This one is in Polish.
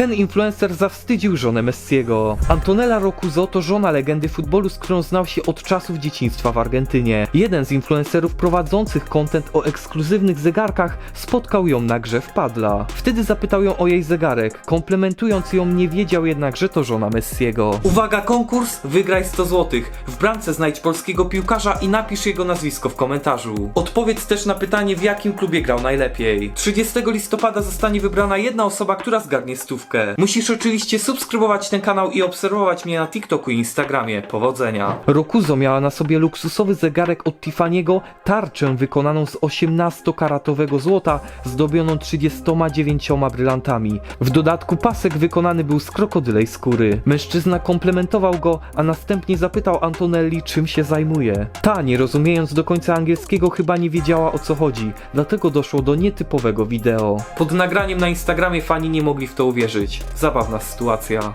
Ten influencer zawstydził żonę Messiego. Antonella Roccuzzo to żona legendy futbolu, z którą znał się od czasów dzieciństwa w Argentynie. Jeden z influencerów prowadzących content o ekskluzywnych zegarkach spotkał ją na grze w padla. Wtedy zapytał ją o jej zegarek, komplementując ją nie wiedział jednak, że to żona Messiego. Uwaga, konkurs! Wygraj 100 zł. W bramce znajdź polskiego piłkarza i napisz jego nazwisko w komentarzu. Odpowiedz też na pytanie, w jakim klubie grał najlepiej. 30 listopada zostanie wybrana jedna osoba, która zgarnie stówkę. Musisz oczywiście subskrybować ten kanał i obserwować mnie na TikToku i Instagramie. Powodzenia. Rokuzo miała na sobie luksusowy zegarek od Tiffany'ego, tarczę wykonaną z 18-karatowego złota, zdobioną 39 brylantami. W dodatku pasek wykonany był z krokodylej skóry. Mężczyzna komplementował go, a następnie zapytał Antonelli, czym się zajmuje. Ta, nie rozumiejąc do końca angielskiego, chyba nie wiedziała o co chodzi, dlatego doszło do nietypowego wideo. Pod nagraniem na Instagramie fani nie mogli w to uwierzyć. Zabawna sytuacja.